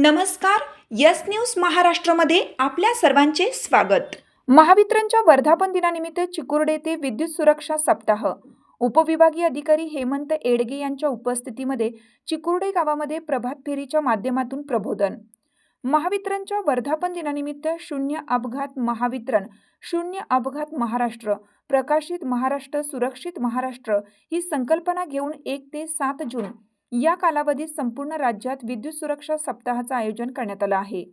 नमस्कार yes news महाराष्ट्रामध्ये आपल्या सर्वांचे स्वागत. महावितरणच्या वर्धापन दिनानिमित्त चिकुर्डे येथे विद्युत सुरक्षा सप्ताह. उपविभागीय अधिकारी हेमंत एडगे यांच्या उपस्थितीमध्ये चिकुर्डे गावामध्ये प्रभात फेरीच्या माध्यमातून प्रबोधन. महावितरणच्या वर्धापन दिनानिमित्त शून्य अपघात महावितरण शून्य अपघात महाराष्ट्र प्रकाशित महाराष्ट्र सुरक्षित महाराष्ट्र ही संकल्पना घेऊन एक ते सात जून या कालावधीत संपूर्ण राज्यात विद्युत सुरक्षा सप्ताहाचं आयोजन करण्यात आलं आहे.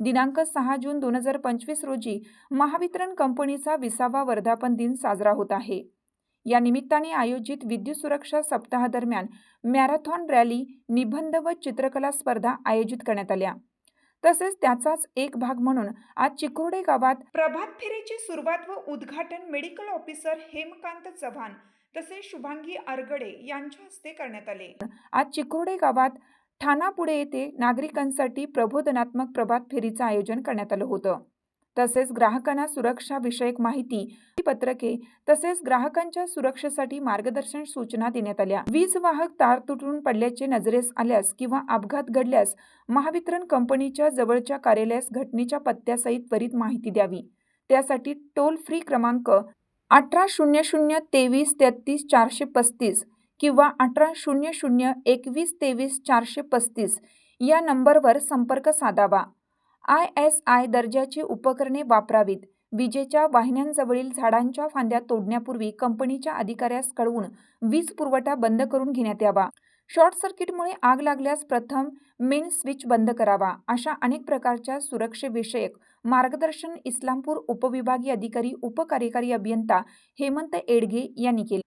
दिनांक सहा जून दोन हजार पंचवीस रोजी महावितरण कंपनीचा विसावा वर्धापन दिन साजरा होत आहे. या निमित्ताने आयोजित विद्युत सुरक्षा सप्ताहादरम्यान मॅरेथॉन रॅली निबंध व चित्रकला स्पर्धा आयोजित करण्यात आल्या. तसेच त्याचाच एक भाग म्हणून आज चिकुर्डे गावात प्रभात फेरीची सुरुवात व उद्घाटन मेडिकल ऑफिसर हेमकांत चव्हाण तसेच शुभांगी आरगडे यांच्या हस्ते करण्यात आले. आज चिकुर्डे गावात ठाणापुढे येथे नागरिकांसाठी प्रबोधनात्मक प्रभात फेरीचं आयोजन करण्यात आलं होतं. तसेच ग्राहकांना सुरक्षा विषयक माहिती पत्रके तसेच ग्राहकांच्या सुरक्षेसाठी मार्गदर्शन सूचना देण्यात आल्या. वीज वाहक तार तुटून पडल्याचे नजरेस आल्यास किंवा अपघात घडल्यास महावितरण कंपनीच्या जवळच्या कार्यालयास घटनेच्या पत्त्यासहित त्वरित माहिती द्यावी. त्यासाठी टोल फ्री क्रमांक अठरा शून्य शून्य तेवीस तेहतीस चारशे पस्तीस किंवा अठरा शून्य शून्य एकवीस तेवीस चारशे पस्तीस या नंबरवर संपर्क साधावा. आय एस आय दर्जाची उपकरणे वापरावीत. विजेच्या वाहिन्यांजवळील झाडांच्या फांद्या तोडण्यापूर्वी कंपनीच्या अधिकाऱ्यास कळवून वीज पुरवठा बंद करून घेण्यात यावा. शॉर्ट सर्किटमुळे आग लागल्यास प्रथम मेन स्विच बंद करावा. अशा अनेक प्रकारच्या सुरक्षेविषयक मार्गदर्शन इस्लामपूर उपविभागीय अधिकारी उपकार्यकारी अभियंता हेमंत एडगे यांनी केले.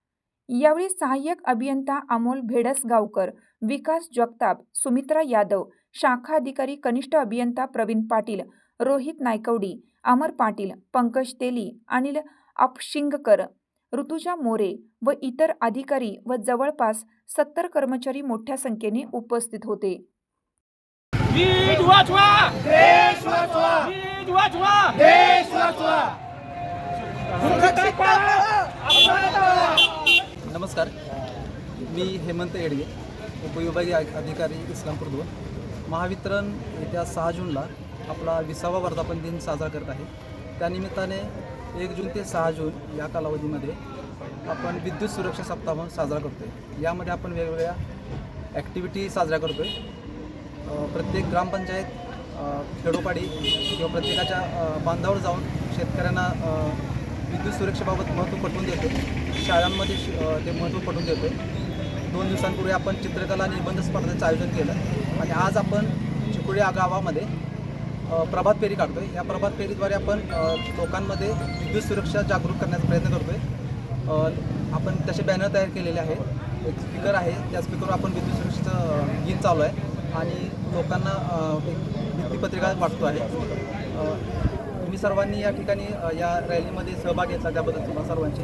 यावेळी सहाय्यक अभियंता अमोल भेडसगावकर विकास जगताप सुमित्रा यादव शाखा अधिकारी कनिष्ठ अभियंता प्रवीण पाटील रोहित नायकवडी अमर पाटील पंकज तेली अनिल अपशिंगकर ऋतुजा मोरे व इतर अधिकारी व जवळपास सत्तर कर्मचारी मोठ्या संख्येने उपस्थित होते. नमस्कार. मी हेमंत येडगे उपविभागीय अधि- अधिकारी इस्लामपूर दोन महावितरण येत्या सहा जूनला आपला विसावा वर्धापन दिन साजरा करत आहे. त्यानिमित्ताने एक जून ते सहा जून या कालावधीमध्ये आपण विद्युत सुरक्षा सप्ताह म्हणून साजरा करतो आहे यामध्ये आपण वेगवेगळ्या ॲक्टिव्हिटी साजऱ्या करतो आहे प्रत्येक ग्रामपंचायत खेडोपाडी किंवा प्रत्येकाच्या बांधावर जाऊन शेतकऱ्यांना विद्युत सुरक्षेबाबत महत्त्व पटवून देतो शाळांमध्ये ते महत्त्व पटवून देतो दोन दिवसांपूर्वी आपण चित्रकला निबंध स्पर्धेचं आयोजन केलं आणि आज आपण चिकुळे या गावामध्ये प्रभात फेरी काढतोय. या प्रभात फेरीद्वारे आपण लोकांमध्ये विद्युत सुरक्षा जागरूक करण्याचा प्रयत्न करतोय. आपण तसे बॅनर तयार केलेले आहेत. एक स्पीकर आहे. त्या स्पीकरवर आपण विद्युत सुरक्षेचं गीत चालू आहे. आणि लोकांना एक भित्तीपत्रिका वाटतो आहे. तुम्ही सर्वांनी या ठिकाणी या रॅलीमध्ये सहभाग घेतला. त्याबद्दल तुम्हाला सर्वांचे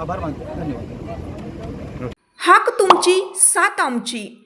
आभार मानतो. धन्यवाद. हाक तुमची साथ आमची.